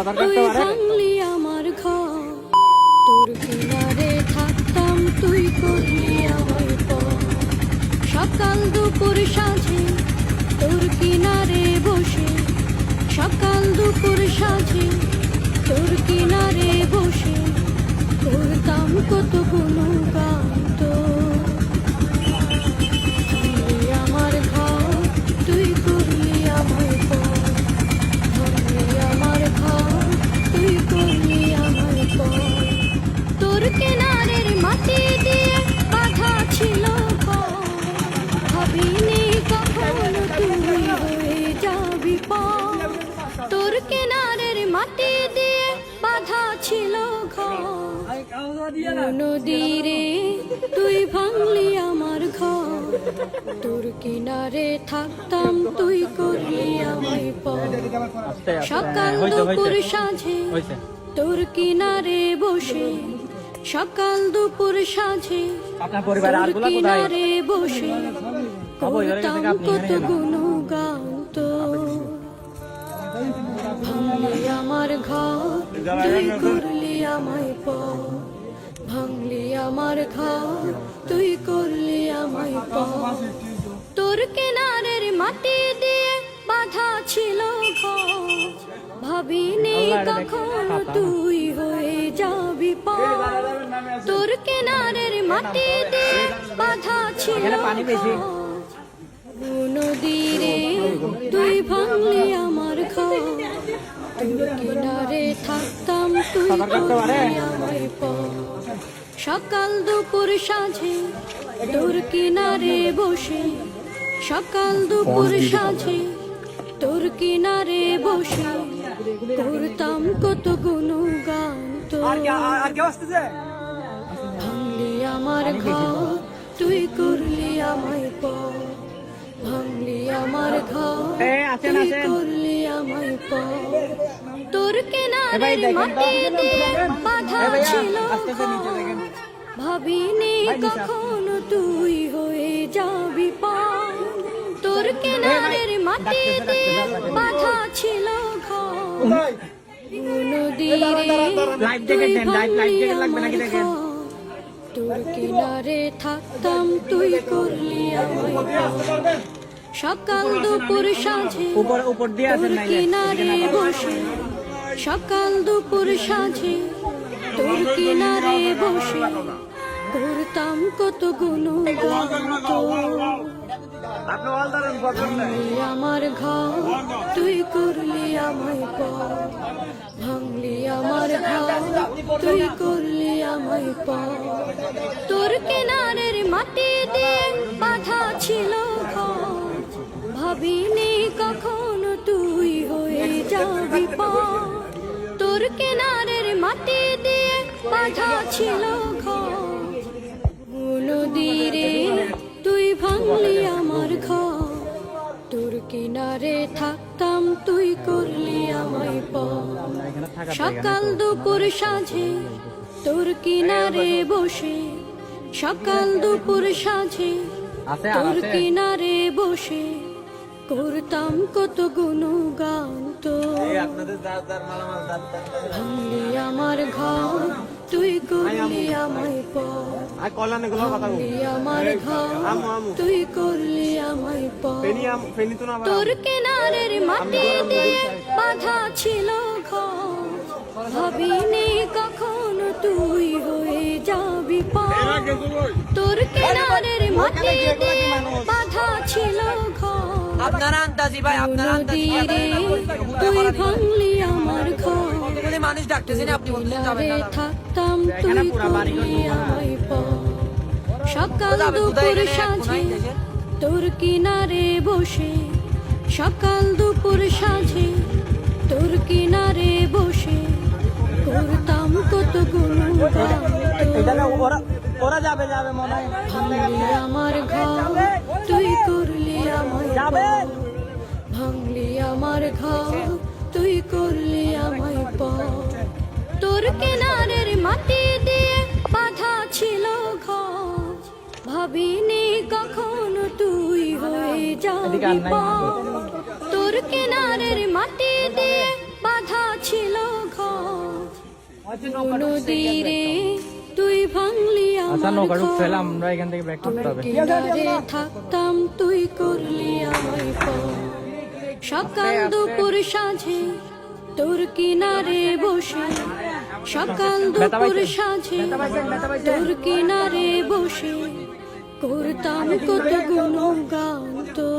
সাঁতার কাটতে পারে আমার ঘর তোর কিনারে থাকতাম তুই করলি আমার সকাল দুপুর সাঁঝে তোর কিনারে বসে সকাল দুপুর সাঁঝে তোর কিনারে বসে। করতাম কত গুণগান তোর কেনারের মাটি দিয়ে বাধা ছিল ঘর। নদীরে তুই ভাঙলি আমার ঘর। তোর কিনারে থাকতাম তুই করলি আমায় পর। সকাল দুপুর সাঁঝে তোর কিনারে বসে। সকাল দুপুর সাঁঝে তোর কিনারে বসে। করতাম কত এখানে ভাঙলি আমার ঘর তুই করলি আমায় পর ভাঙলি আমার ঘর তুই করলি আমায় পর তোর কেনারের মাটি দিয়ে বাধা ছিল ঘর। ভাবিনি কখনো তুই হয়ে যাবি পর তোর কেনারের মাটি দিয়ে বাধা ছিল নদীরে তুই ভাঙলি কিনারে থাকতাম তুই সকাল দুপুর সাঁঝে তোর কিনারে বসে। সকাল দুপুর সাঁঝে তোর কিনারে বসে। করতাম কত গুণগান তোর। ভাঙলি আমার ঘর তুই করলি আমায় পর ভাঙলি আমার ঘর তুই। করলি তোর কেনারের দেখেন তো, মাটি দিয়ে বাধা ছিল আস্তে আস্তে নিচে দেখেন। ঘর। ভাবিনি কখনো তুই হয়ে যাবি পার তোর কেনারের মাটি দিয়ে বাধা ছিল। ঘর। তোর কিনারে থাকতাম তুই করলি আমায়। সকাল দুপুর সাঁঝে উপর উপর দিয়ে নাইলে। কিনারে বসে। সকাল দুপুর সাঁঝে তোর কিনারে বসে। করতাম কত তোর আমার ঘর তুই করলি আমায় পর। ভাঙলি আমার ঘর তুই করলি আমায় পর। তোর কেনারের মাটি দিয়ে বাধা ছিল ঘর। ভাবিনি কখনো তুই হয়ে যাবি তোর কেনারের মাটি দিয়ে বাধা ছিল নদীরে তুই ভাঙলি আমার ঘর। তোর কিনারে থাকতাম তুই করলি আমায় থাকা সকাল দুপুর সাঁঝে তোর কিনারে বসে। সকাল দুপুর আর তোর কিনারে বসে। করতাম কত গুণগান তোর ভাঙলি আমার ঘর তুই করলি আমায় পর আর কল্যাণ এগুলো কথা বল। ভাঙলি আমার ঘর। তুই করলি আমায় তো তোর কেনারের মাটি দিয়ে বাধা ছিল ঘর। ভাবিনি কখনো তুই হয়ে যাবি পা তোর কেনারের মাটি দিয়ে আপনারা আন্তাজি ভাই আপনারা আন্তাজি তুই ভাঙলি আমার ঘর বলে মানুষ ডাকতেছেন আপনি বলতেছেন যাবেন না থাকতাম তুই এখানে পুরা বাড়ি ঘর করলি আমায় সকাল দুপুর? সাঁঝে তোর কিনারে বসে সকাল দুপুর সাঁঝে তোর কিনারে বসে করতাম কত ওরা ওরা যাবে যাবে মনে হয় আমার ঘর তুই করলি আমায় ভাঙলি আমার ঘর তুই করলি আমায় পর তোর কেনারের মাটি দিয়ে বাধা ছিল ঘর ভাবিনি কখনো তুই হয়ে যাবি তোর কেনারের মাটি দিয়ে বাধা ছিল নদীরে তুই ভাঙলি আচ্ছা আমার নৌকা এখান থেকে ব্রেক করতে হবে। থাকতাম তুই করলি আমায় সকাল দুপুর সাঁঝে তোর কিনারে বসে। সকাল দুপুর সাঁঝে তোর কিনারে বসে। করতাম কত গুণগান তো।